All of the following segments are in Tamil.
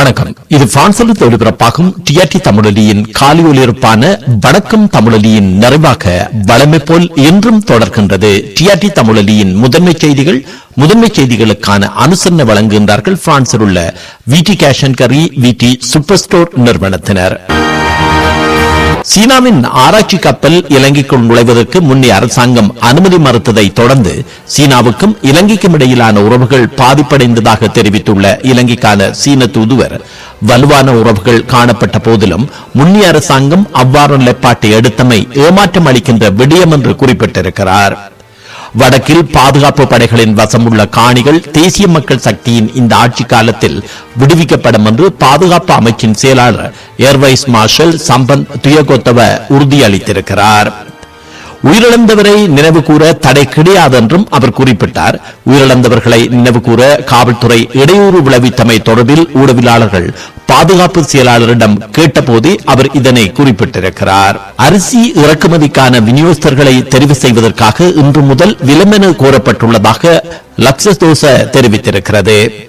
வணக்கம் இது பிரான்சில் ஒலிபரப்பாகும் டிஆர்டி தமிழொலியின் காலி ஒலிபரப்பான வணக்கம் தமிழொலியின் நிறைவாக வளமை போல் என்றும் தொடர்கின்றது. டிஆர்டி தமிழொலியின் முதன்மை செய்திகள் முதன்மை செய்திகளுக்கான அனுசரணை வழங்குகின்றார்கள் பிரான்சில் உள்ள விடி கேஷன் கரி விடி சூப்பர் ஸ்டோர் நிறுவனத்தினர். சீனாவின் ஆராய்ச்சி கப்பல் இலங்கைக்குள் நுழைவதற்கு முன்னே அரசாங்கம் அனுமதி மறுத்ததை தொடர்ந்து சீனாவுக்கும் இலங்கைக்கும் இடையிலான உறவுகள் பாதிப்படைந்ததாக தெரிவித்துள்ள இலங்கைக்கான சீன தூதுவர் வலுவான உறவுகள் காணப்பட்ட போதிலும் முன்னே அரசாங்கம் அவ்வாறு நிலைப்பாட்டை எடுத்தமை ஏமாற்றம் அளிக்கின்ற விடயம் என்று குறிப்பிட்டிருக்கிறார். வடக்கில் பாதுகாப்பு படைகளின் வசம் உள்ள காணிகள் தேசிய மக்கள் சக்தியின் இந்த ஆட்சி காலத்தில் விடுவிக்கப்படும் என்று பாதுகாப்பு அமைச்சின் செயலாளர் ஏர்வைஸ் மார்ஷல் சம்பந்த் துயகோத்தவ உறுதியளித்திருக்கிறார். உயிரிழந்தவரை நினைவு கூற தடை கிடையாது என்றும் அவர் குறிப்பிட்டார். உயிரிழந்தவர்களை நினைவு கூற காவல்துறை இடையூறு விளைவித்தமை தொடர்பில் ஊடகவியலாளர்கள் பாதுகாப்பு செயலாளரிடம் கேட்டபோதே அவர் இதனை குறிப்பிட்டிருக்கிறார். அரிசி இறக்குமதிக்கான விநியோகஸ்தர்களை தெரிவு செய்வதற்காக இன்று முதல் விலமென கோரப்பட்டுள்ளதாக லக்ஷதோச தெரிவித்திருக்கிறது.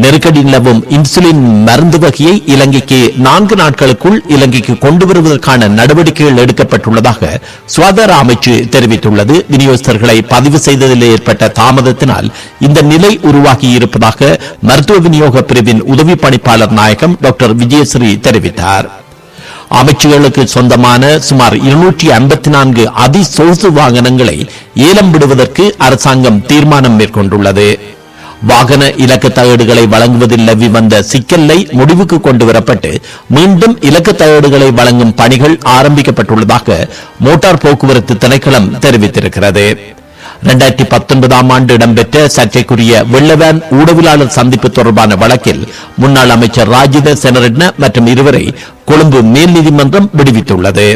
நெருக்கடி நிலவும் இன்சுலின் மருந்து வகையை இலங்கைக்கு நான்கு நாட்களுக்குள் இலங்கைக்கு கொண்டு வருவதற்கான நடவடிக்கைகள் எடுக்கப்பட்டுள்ளதாக சுகாதார அமைச்சு தெரிவித்துள்ளது. விநியோகஸ்தர்களை பதிவு செய்ததில் ஏற்பட்ட தாமதத்தினால் இந்த நிலை உருவாகி இருப்பதாக மருத்துவ விநியோக பிரிவின் உதவி பணிப்பாளர் நாயகம் டாக்டர் விஜயஸ்ரீ தெரிவித்தார். அமைச்சுகளுக்கு சொந்தமான சுமார் இருநூற்றி ஐம்பத்தி நான்கு அதி சொகுசு வாகனங்களை ஏலம் விடுவதற்கு அரசாங்கம் தீர்மானம் மேற்கொண்டுள்ளது. வாகன இலக்கு தகடுகளை வழங்குவதில் நிலவி வந்த சிக்கலை முடிவுக்கு கொண்டு வரப்பட்டு மீண்டும் இலக்கு தகடுகளை வழங்கும் பணிகள் ஆரம்பிக்கப்பட்டுள்ளதாக மோட்டார் போக்குவரத்து திணைக்களம் தெரிவித்திருக்கிறது. இரண்டாயிரத்தி பத்தொன்பதாம் ஆண்டு இடம்பெற்ற சர்ச்சைக்குரிய வெள்ளவேன் ஊடகவியலாளர் சந்திப்பு தொடர்பான வழக்கில் முன்னாள் அமைச்சர் ராஜித செனரட்ன மற்றும் இருவரை கொழும்பு மேல் நீதிமன்றம் விடுவித்துள்ளது.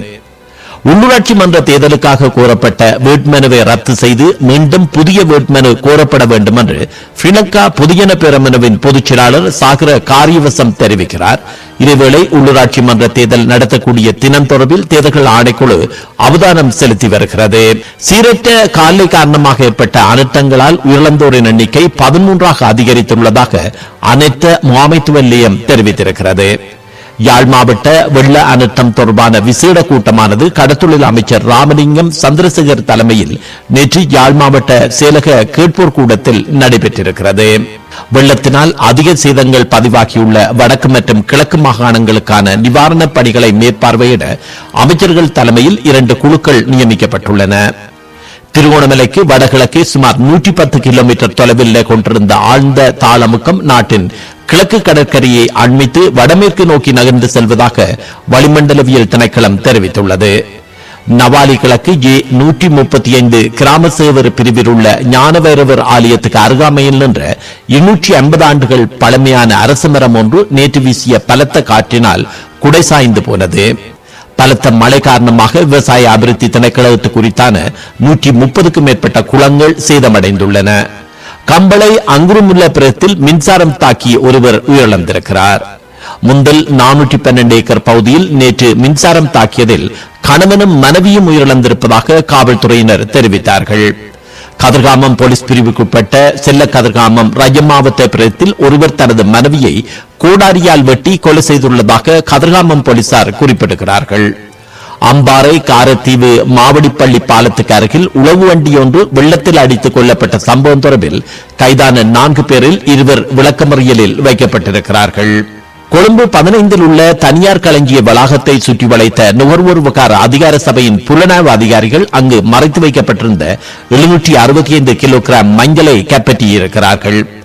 உள்ளூராட்சி மன்ற தேர்தலுக்காக கோரப்பட்ட வேட்புமனுவை ரத்து செய்து மீண்டும் புதிய வேட்புமனு கோரப்பட வேண்டும் என்று ஸ்ரீலங்கா பொதுஜன பேரமனுவின் பொதுச் செயலாளர் சாகர காரியவசம் தெரிவிக்கிறார். இதேவேளை உள்ளூராட்சி மன்ற தேர்தல் நடத்தக்கூடிய தினம் தொடர்பில் தேர்தல்கள் ஆணைக்குழு அவதானம் செலுத்தி வருகிறது. சீரற்ற காலை காரணமாக ஏற்பட்ட அனர்த்தங்களால் உயிரிழந்தோரின் எண்ணிக்கை பதிமூன்றாக அதிகரித்துள்ளதாக அனைத்து மாமைத்துவ நிலையம் தெரிவித்திருக்கிறது. யாழ் மாவட்ட வெள்ள அனர்த்தம் தொடர்பான விசேட கூட்டமானது கடத்தொழில் அமைச்சர் ராமலிங்கம் சந்திரசேகர் தலைமையில் நேற்று யாழ் மாவட்ட சேலக கேட்போர் கூடத்தில் நடைபெற்றிருக்கிறது. வெள்ளத்தினால் அதிக சேதங்கள் பதிவாகியுள்ள வடக்கு மற்றும் கிழக்கு மாகாணங்களுக்கான நிவாரணப் பணிகளை மேற்பார்வையிட அமைச்சர்கள் தலைமையில் இரண்டு குழுக்கள் நியமிக்கப்பட்டுள்ளன. திருவோணமலைக்கு வடகிழக்கே சுமார் நூற்றி பத்து கிலோமீட்டர் தொலைவில் கொண்டிருந்த ஆழ்ந்த தாளமுக்கம் நாட்டின் கிழக்கு கடற்கரையை அண்மித்து வடமேற்கு நோக்கி நகர்ந்து செல்வதாக வளிமண்டலவியல் திணைக்களம் தெரிவித்துள்ளது. நவாலி கிழக்கு ஏ நூற்றி முப்பத்தி ஐந்து கிராம சேவர் பிரிவில் உள்ள ஞானவைரவர் ஆலயத்துக்கு அருகாமையில் நின்ற இருநூற்றி ஐம்பது ஆண்டுகள் பழமையான அரச மரம் ஒன்று நேற்று வீசிய பலத்த காற்றினால் குடை சாய்ந்து போனது. பலத்த மழை காரணமாக விவசாய அபிவிருத்தி திணைக்களத்து குறித்தான நூற்றி முப்பதுக்கும் மேற்பட்ட குளங்கள் சேதமடைந்துள்ளன. கம்பளை அங்குருமுல்ல பிரத்தில் மின்சாரம் தாக்கி ஒருவர் உயிரிழந்திருக்கிறார். முந்தல் நானூற்றி பன்னெண்டு ஏக்கர் பகுதியில் நேற்று மின்சாரம் தாக்கியதில் கணவனும் மனைவியும் உயிரிழந்திருப்பதாக காவல்துறையினர் தெரிவித்தார்கள். கதிர்காமம் போலீஸ் பிரிவுக்குட்பட்ட செல்ல கதிர்காமம் ரஜமாவத்த பிரத்தில் ஒருவர் தனது மனைவியை கோடாரியால் வெட்டி கொலை செய்துள்ளதாக கதிர்காமம் போலீசார் குறிப்பிடுகிறார்கள். அம்பாறை காரத்தீவு மாவடிப்பள்ளி பாலத்துக்கு அருகில் உளவு வண்டி ஒன்று வெள்ளத்தில் அடித்துக் கொல்லப்பட்ட சம்பவம் தொடர்பில் கைதான நான்கு பேரில் இருவர் விளக்கமறியலில் வைக்கப்பட்டிருக்கிறார்கள். கொழும்பு பதினைந்தில் உள்ள தனியார் களஞ்சிய வளாகத்தை சுற்றி வளைத்த நுகர்வோர் விவகார அதிகார சபையின் புலனாய்வு அதிகாரிகள் அங்கு மறைத்து வைக்கப்பட்டிருந்த எழுநூற்றி அறுபத்தி ஐந்து கிலோகிராம் மஞ்சளை கைப்பற்றியிருக்கிறார்கள்.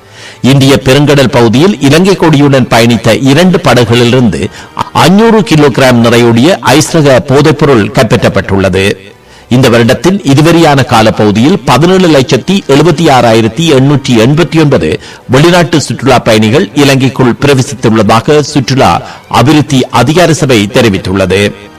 இந்திய பெருங்கடல் பகுதியில் இலங்கை கொடியுடன் பயணித்த இரண்டு படகுகளிலிருந்து அஞ்சூறு கிலோகிராம் நிறையுடைய ஐஸ்ரக போதைப்பொருள் கைப்பற்றப்பட்டுள்ளது. இந்த வருடத்தின் இதுவரையான காலப்பகுதியில் பதினேழு லட்சத்தி எழுபத்தி ஆறாயிரத்தி எண்ணூற்றி எண்பத்தி ஒன்பது வெளிநாட்டு சுற்றுலா பயணிகள் இலங்கைக்குள் பிரவேசித்துள்ளதாக சுற்றுலா அபிவிருத்தி அதிகார சபை தெரிவித்துள்ளது.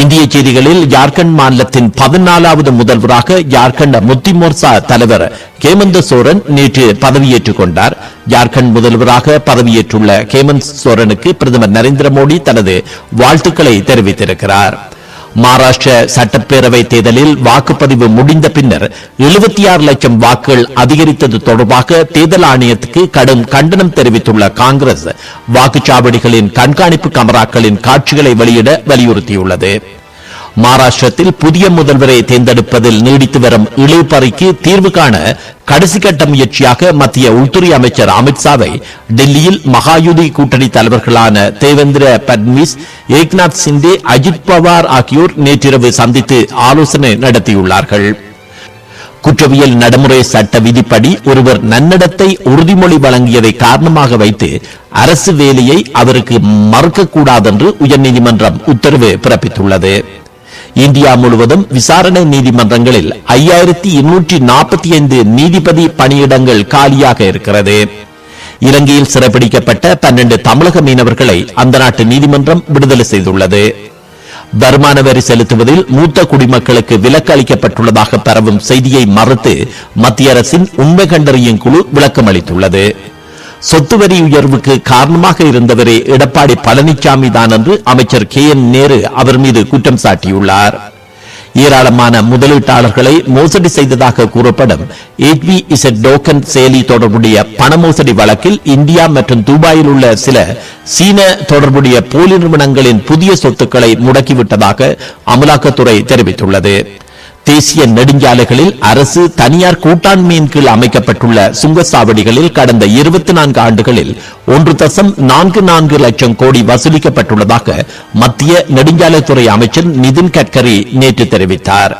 இந்திய செய்திகளில் ஜார்க்கண்ட் மாநிலத்தின் பதினாலாவது முதல்வராக ஜார்க்கண்ட் முத்தி மோர்சா தலைவர் கேமந்த சோரன் நேற்று பதவியேற்றுக் கொண்டார். ஜார்க்கண்ட் முதல்வராக பதவியேற்றுள்ள ஹேமந்த் சோரனுக்கு பிரதமர் நரேந்திர மோடி தனது வாழ்த்துக்களை தெரிவித்திருக்கிறார். மகாராஷ்டிர சட்டப்பேரவை தேர்தலில் வாக்குப்பதிவு முடிந்த பின்னர் எழுபத்தி ஆறு லட்சம் வாக்குகள் அதிகரித்தது தொடர்பாக தேர்தல் ஆணையத்துக்கு கடும் கண்டனம் தெரிவித்துள்ள காங்கிரஸ் வாக்குச்சாவடிகளின் கண்காணிப்பு கமராக்களின் காட்சிகளை வெளியிட வலியுறுத்தியுள்ளது. மகாராஷ்டிரத்தில் புதிய முதல்வரை தேர்ந்தெடுப்பதில் நீடித்து வரும் இழுபறிக்கு தீர்வு காண கடைசி கட்ட முயற்சியாக மத்திய உள்துறை அமைச்சர் அமித்ஷாவை டெல்லியில் மகாயுதி கூட்டணி தலைவர்களான தேவேந்திர பட்னிஸ் ஏக்நாத் சிண்டே அஜித் பவார் ஆகியோர் நேற்றிரவு சந்தித்து ஆலோசனை நடத்தியுள்ளார்கள். குற்றவியல் நடைமுறை சட்ட விதிப்படி ஒருவர் நன்னடத்தை உறுதிமொழி வழங்கியதை காரணமாக வைத்து அரசு வேலையை அவருக்கு மறுக்கக்கூடாதென்று உயர்நீதிமன்றம் உத்தரவு பிறப்பித்துள்ளது. இந்தியா முழுவதும் விசாரணை நீதிமன்றங்களில் ஐயாயிரத்தி இருநூற்றி நாற்பத்தி ஐந்து நீதிபதி பணியிடங்கள் காலியாக இருக்கிறது. இலங்கையில் சிறைப்பிடிக்கப்பட்ட பன்னெண்டு தமிழக மீனவர்களை அந்த நாட்டு நீதிமன்றம் விடுதலை செய்துள்ளது. வருமான வரி செலுத்துவதில் மூத்த குடிமக்களுக்கு விலக்கு அளிக்கப்பட்டுள்ளதாக பரவும் செய்தியை மறுத்து மத்திய அரசின் உண்மை கண்டறியும் குழு விளக்கம் அளித்துள்ளது சொத்து வரி உயர்வுக்கு காரணமாக இருந்தவரே எடப்பாடி பழனிசாமி தான் என்று அமைச்சர் கே என் நேரு அவர் மீது குற்றம் சாட்டியுள்ளார். ஏராளமான முதலீட்டாளர்களை மோசடி செய்ததாக கூறப்படும் எட்வி இசட் டோக்கன் செயலி தொடர்புடைய பண மோசடி வழக்கில் இந்தியா மற்றும் துபாயில் உள்ள சில சீன தொடர்புடைய போலி நிறுவனங்களின் புதிய சொத்துக்களை முடக்கிவிட்டதாக அமலாக்கத்துறை தெரிவித்துள்ளது. தேசிய நெடுஞ்சாலைகளில் அரசு தனியார் கூட்டாண்மையின் கீழ் அமைக்கப்பட்டுள்ள சுங்கச்சாவடிகளில் கடந்த இருபத்தி நான்கு ஆண்டுகளில் ஒன்று தசம் நான்கு நான்கு லட்சம் கோடி வசூலிக்கப்பட்டுள்ளதாக மத்திய நெடுஞ்சாலைத்துறை அமைச்சர் நிதின் கட்கரி நேற்று தெரிவித்தார்.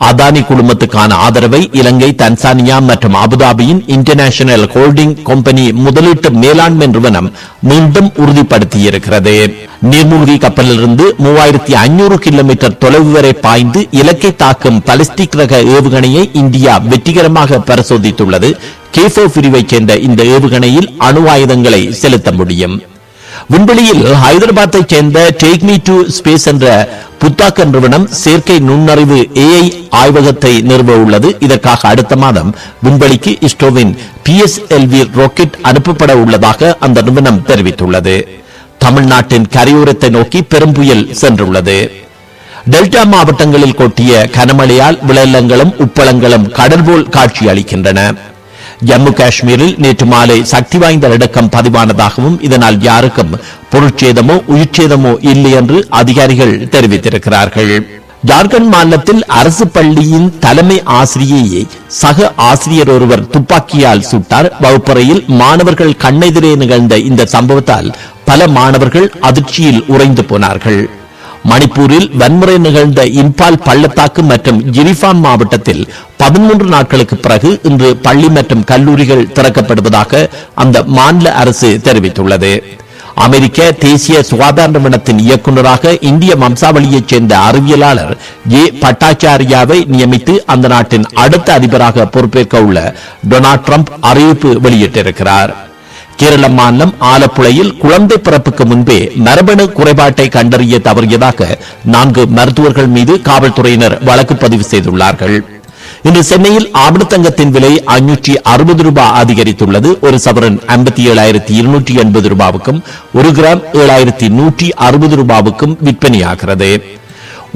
அதானி குழுமத்துக்கான ஆதரவை இலங்கை தன்சானியா மற்றும் அபுதாபியின் இன்டர்நேஷனல் ஹோல்டிங் கம்பெனி முதலீட்டு மேலாண்மை நிறுவனம் மீண்டும் உறுதிப்படுத்தியிருக்கிறது. நீர்மூழ்கி கப்பலிலிருந்து மூவாயிரத்தி ஐநூறு கிலோமீட்டர் தொலைவு வரை பாய்ந்து இலக்கை தாக்கும் பலிஸ்டிக் ரக ஏவுகணையை இந்தியா வெற்றிகரமாக பரிசோதித்துள்ளது. கேசோ பிரிவைச் சேர்ந்த இந்த ஏவுகணையில் அணு ஆயுதங்களை செலுத்த முடியும். விண்வெளியில் ஹைதராபாத்தை சேர்ந்த டேக் மீ டு ஸ்பேஸ் என்ற புத்தாக்க நிறுவனம் செயற்கை நுண்ணறிவு ஏஐ ஆய்வகத்தை நிறுவ உள்ளது. இதற்காக அடுத்த மாதம் விண்வெளிக்கு இஸ்ரோவின் பிஎஸ்எல்வி ராக்கெட் அனுப்பப்பட உள்ளதாக அந்த நிறுவனம் தெரிவித்துள்ளது. தமிழ்நாட்டின் கரையோரத்தை நோக்கி பெரும் புயல் சென்றுள்ளது. டெல்டா மாவட்டங்களில் கொட்டிய கனமழையால் விளைநிலங்களும் உப்பளங்களும் கடல் போல் காட்சி அளிக்கின்றன ஜம்மு காஷ்மீரில் நேற்று மாலை சக்தி வாய்ந்த நடுக்கம் பதிவானதாகவும் இதனால் யாருக்கும் பொருட்சேதமோ உயிர்ச்சேதமோ இல்லை என்று அதிகாரிகள் தெரிவித்திருக்கிறார்கள். ஜார்க்கண்ட் மாநிலத்தில் அரசு பள்ளியின் தலைமை ஆசிரியையை சக ஆசிரியர் ஒருவர் துப்பாக்கியால் சுட்டார். வகுப்பறையில் மாணவர்கள் கண்ணெதிரே நிகழ்ந்த இந்த சம்பவத்தால் பல மாணவர்கள் அதிர்ச்சியில் உறைந்து போனார்கள். மணிப்பூரில் வன்முறை நிகழ்ந்த இம்பால் பள்ளத்தாக்கு மற்றும் ஜிரிஃபான் மாவட்டத்தில் பதிமூன்று நாட்களுக்கு பிறகு இன்று பள்ளி மற்றும் கல்லூரிகள் திறக்கப்படுவதாக அந்த மாநில அரசு தெரிவித்துள்ளது. அமெரிக்க தேசிய சுகாதார நிறுவனத்தின் இயக்குநராக இந்திய வம்சாவளியைச் சேர்ந்த அறிவியலாளர் ஏ. பட்டாச்சாரியாவை நியமித்து அந்த நாட்டின் அடுத்த அதிபராக பொறுப்பேற்க உள்ள டொனால்ட் ட்ரம்ப் அறிவிப்பு வெளியிட்டிருக்கிறார். கேரள மாநிலம் ஆலப்புழையில் குழந்தை பிறப்புக்கு முன்பே மரபணு குறைபாட்டை கண்டறிய தவறியதாக நான்கு மருத்துவர்கள் மீது காவல்துறையினர் வழக்கு பதிவு செய்துள்ளார்கள். இன்று சென்னையில் ஆபணத்தங்கத்தின் விலை ஐநூற்றி அறுபது ரூபாய் அதிகரித்துள்ளது. ஒரு சவரன் ஐம்பத்தி ஏழாயிரத்தி இருநூற்றி எண்பது ரூபாவுக்கும் ஒரு கிராம் ஏழாயிரத்தி நூற்றி அறுபது ரூபாவுக்கும் விற்பனையாகிறது.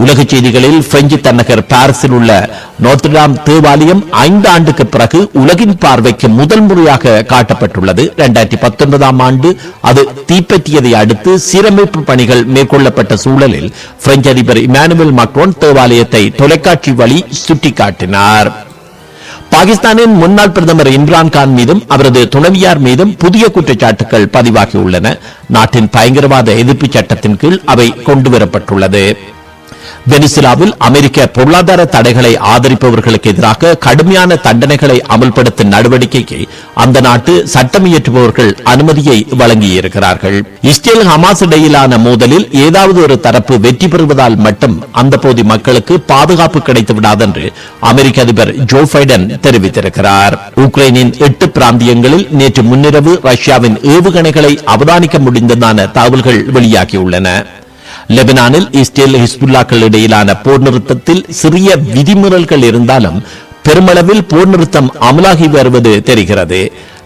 உலக செய்திகளில் பிரெஞ்சு தலைநகர் பாரிஸில் உள்ள நோர்த்டாம் தேவாலயம் ஐந்து ஆண்டுக்கு பிறகு உலகின் பார்வைக்கு முதல் முறையாக காட்டப்பட்டுள்ளது. இரண்டாயிரத்தி பத்தொன்பதாம் ஆண்டு அது தீப்பற்றியதை அடுத்து சீரமைப்பு பணிகள் மேற்கொள்ளப்பட்ட சூழலில் பிரெஞ்சு அதிபர் இமானுவேல் மக்ரோன் தேவாலயத்தை தொலைக்காட்சி வழி சுட்டிக்காட்டினார். பாகிஸ்தானின் முன்னாள் பிரதமர் இம்ரான்கான் மீதும் அவரது துணைவியார் மீதும் புதிய குற்றச்சாட்டுகள் பதிவாகியுள்ளன நாட்டின் பயங்கரவாத எதிர்ப்பு சட்டத்தின் கீழ் அவை கொண்டுவரப்பட்டுள்ளது. வெனிசுலாவில் அமெரிக்க பொருளாதார தடைகளை ஆதரிப்பவர்களுக்கு எதிராக கடுமையான தண்டனைகளை அமல்படுத்தும் நடவடிக்கைக்கு அந்த நாட்டு சட்டம் இயற்றுபவர்கள் அனுமதியை வழங்கியிருக்கிறார்கள். இஸ்ரேல் ஹமாஸ் இடையிலான மோதலில் ஏதாவது ஒரு தரப்பு வெற்றி பெறுவதால் மட்டும் அந்த பகுதி மக்களுக்கு பாதுகாப்பு கிடைத்து விடாதென்று அமெரிக்க அதிபர் ஜோ பைடன் தெரிவித்திருக்கிறார். உக்ரைனின் எட்டு பிராந்தியங்களில் நேற்று முன்னிரவு ரஷ்யாவின் ஏவுகணைகளை அவதானிக்க முடிந்ததான தகவல்கள் வெளியாகியுள்ளன. லெபனானில் இஸ்ரேல் ஹிஸ்புல்லாக்கள் இடையிலான போர் நிறுத்தத்தில் சிறிய விதிமுறைகள் இருந்தாலும் பெருமளவில் போர் நிறுத்தம் அமலாகி வருவது தெரிகிறது.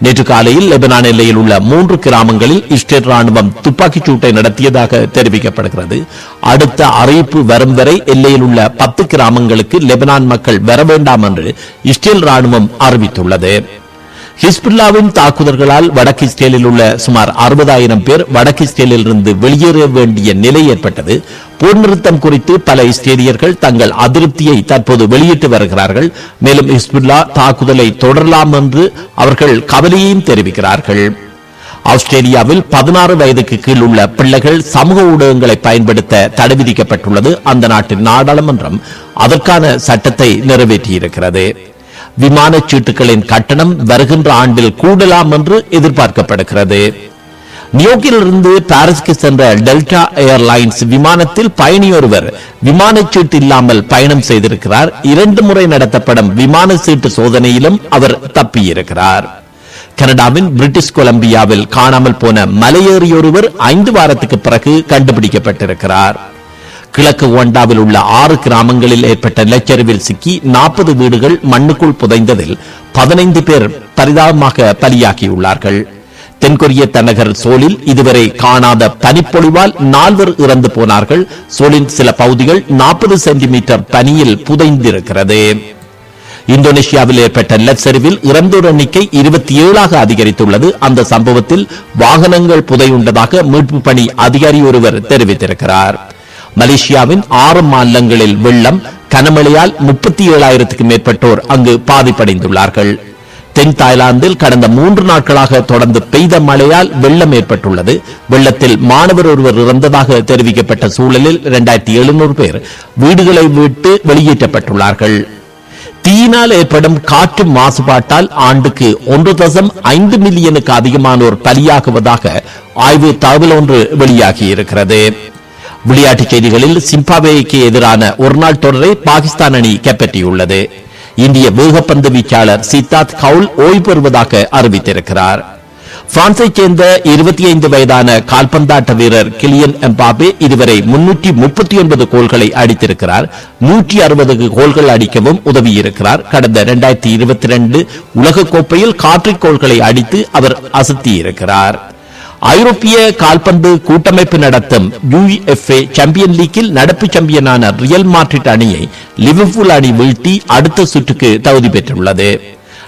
நேற்று காலையில் லெபனான் எல்லையில் உள்ள மூன்று கிராமங்களில் இஸ்ரேல் ராணுவம் துப்பாக்கிச் சூட்டை நடத்தியதாக தெரிவிக்கப்படுகிறது. அடுத்த அறிவிப்பு வரும் வரை எல்லையில் உள்ள பத்து கிராமங்களுக்கு லெபனான் மக்கள் வர வேண்டாம் என்று இஸ்ரேல் ராணுவம் அறிவித்துள்ளது. ஹிஸ்புல்லாவின் தாக்குதல்களால் வடக்கு இஸ்ரேலில் உள்ள சுமார் அறுபதாயிரம் பேர் வடக்கு இஸ்ரேலில் இருந்து வெளியேற வேண்டிய நிலை ஏற்பட்டது. போர் நிறுத்தம் குறித்து பல இஸ்ரேலியர்கள் தங்கள் அதிருப்தியை தற்போது வெளியிட்டு வருகிறார்கள். மேலும் ஹிஸ்புல்லா தாக்குதலை தொடரலாம் என்று அவர்கள் கவலையையும் தெரிவிக்கிறார்கள். ஆஸ்திரேலியாவில் பதினாறு வயதுக்கு கீழ் உள்ள பிள்ளைகள் சமூக ஊடகங்களை பயன்படுத்த தடை விதிக்கப்பட்டுள்ளது. அந்த நாட்டின் நாடாளுமன்றம் அதற்கான சட்டத்தை நிறைவேற்றியிருக்கிறது. விமான சீட்டுகளின் கட்டணம் வருகின்ற ஆண்டில் கூடலாம் என்று எதிர்பார்க்கப்படுகிறது. நியூயார்க்கிலிருந்து பாரிஸ்க்கு சென்ற டெல்டா ஏர்லைன்ஸ் விமானத்தில் பயணியொருவர் விமான சீட்டு இல்லாமல் பயணம் செய்திருக்கிறார். இரண்டு முறை நடத்தப்படும் விமான சீட்டு சோதனையிலும் அவர் தப்பியிருக்கிறார். கனடாவின் பிரிட்டிஷ் கொலம்பியாவில் காணாமல் போன மலையேறியொருவர் ஐந்து வாரத்துக்கு பிறகு கண்டுபிடிக்கப்பட்டிருக்கிறார். கிழக்கு ஒண்டாவில் உள்ள ஆறு கிராமங்களில் ஏற்பட்ட நிலச்சரிவில் சிக்கி நாற்பது வீடுகள் மண்ணுக்குள் புதைந்ததில் பதினைந்து பேர் பரிதாபமாக பலியாகியுள்ளார்கள். தென்கொரிய தலைநகர் சோலில் இதுவரை காணாத பனிப்பொழிவால் நால்வர் இறந்து போனார்கள். சோலின் சில பகுதிகள் நாற்பது சென்டிமீட்டர் பனியில் புதைந்திருக்கிறது. இந்தோனேஷியாவில் ஏற்பட்ட நிலச்சரிவில் இறந்தோர் எண்ணிக்கை இருபத்தி ஏழாக அதிகரித்துள்ளது. அந்த சம்பவத்தில் வாகனங்கள் புதையுண்டதாக மீட்பு பணி அதிகாரி ஒருவர் தெரிவித்திருக்கிறார். மலேசியாவின் ஆறு மாநிலங்களில் வெள்ளம் கனமழையால் முப்பத்தி ஏழாயிரத்துக்கும் மேற்பட்டோர் அங்கு பாதிப்படைந்துள்ளார்கள். தென் தாய்லாந்தில் கடந்த மூன்று நாட்களாக தொடர்ந்து பெய்த மழையால் வெள்ளம் ஏற்பட்டுள்ளது. வெள்ளத்தில் மாணவர் ஒருவர் இறந்ததாக தெரிவிக்கப்பட்ட சூழலில் இரண்டாயிரத்தி எழுநூறு பேர் வீடுகளை விட்டு வெளியேற்றப்பட்டுள்ளார்கள். தீயினால் ஏற்படும் காற்று மாசுபாட்டால் ஆண்டுக்கு ஒன்று தசம் ஐந்து மில்லியனுக்கு அதிகமானோர் பலியாகுவதாக ஆய்வு தகவல் ஒன்று வெளியாகியிருக்கிறது. விளையாட்டுச் செய்திகளில் சிம்பாப்வேக்கு எதிரான ஒருநாள் தொடரை பாகிஸ்தான் அணி கைப்பற்றியுள்ளது. இந்திய வேகப்பந்து வீச்சாளர் சித்தார்த் கவுல் ஓய்வு பெறுவதாக அறிவித்திருக்கிறார். பிரான்சைச் சேர்ந்த இருபத்தி ஐந்து வயதான கால்பந்தாட்ட வீரர் கிலியன் எம்பாபே இதுவரை முன்னூற்றி முப்பத்தி ஒன்பது கோல்களை அடித்திருக்கிறார். நூற்றி அறுபது கோல்கள் அடிக்கவும் உதவியிருக்கிறார். கடந்த இரண்டாயிரத்தி இருபத்தி ரெண்டு உலகக்கோப்பையில் காற்றிக் கோல்களை அடித்து அவர் அசத்தியிருக்கிறார். ஐரோப்பிய கால்பந்து கூட்டமைப்பு நடத்தும் யுஎஃப்ஏ சாம்பியன் லீக்கில் நடப்பு சாம்பியனான ரியல் மாட்ரிட் அணியை லிவர்பூல் அணி வீழ்த்தி அடுத்த சுற்றுக்கு தகுதி பெற்றுள்ளது.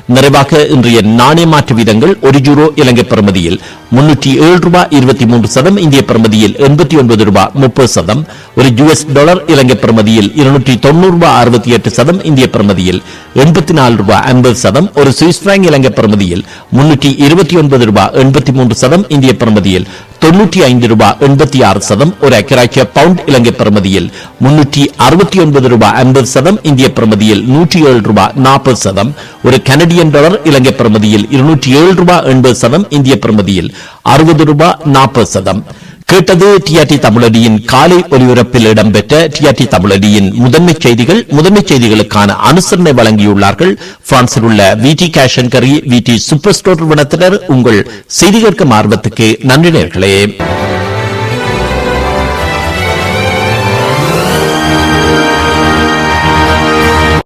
நிறைவாக இன்றைய நாணய மாற்று வீதங்கள் ஒரு யூரோ இலங்கை பெறுமதியில். முன்னூற்றி ஏழு ரூபாய் இருபத்தி மூன்று சதம் இந்திய பிரமதியில் எண்பத்தி ஒன்பது ரூபாய் முப்பது சதம். ஒரு யுஎஸ் டாலர் இலங்கை பெறுமதியில் இருநூற்றி தொண்ணூறு ரூபாய் அறுபத்தி எட்டு சதம் இந்திய பெறுமதியில் எண்பத்தி நாலு ரூபாய் ஐம்பது சதம். ஒரு சுவிஸ் பிராங்க் இலங்கை பெறுமதியில் முன்னூற்றி இருபத்தி ஒன்பது ரூபாய் எண்பத்தி மூன்று சதம் இந்திய பெறுமதியில் தொன்னூற்றி ஐந்து ரூபாய் எண்பத்தி ஆறு சதம். ஒரு அக்கராட்சிய பவுண்ட் இலங்கை பெறுமதியில் முன்னூற்றி அறுபத்தி ஒன்பது ரூபாய் ஐம்பது சதம் இந்திய பிரமதியில் நூற்றி ஏழு ரூபாய் நாற்பது சதம். ஒரு கனடியன் டாலர் இலங்கை பிரமதியில் அறுபது ரூபாய் நாற்பது சதம். கேட்டது டிஆர்டி தமிழடியின் காலை ஒலிபரப்பில் இடம்பெற்ற டிஆர்டி தமிழடியின் முதன்மை செய்திகள் முதன்மை செய்திகளுக்கான அனுசரணை வழங்கியுள்ளார்கள். பிரான்சில் உள்ள விடி அண்ட் கரி விடி சூப்பர் ஸ்டோர் நிறுவனத்தினர் உங்கள் செய்தி கேட்கும் ஆர்வத்துக்கு நன்றி நேர்களே.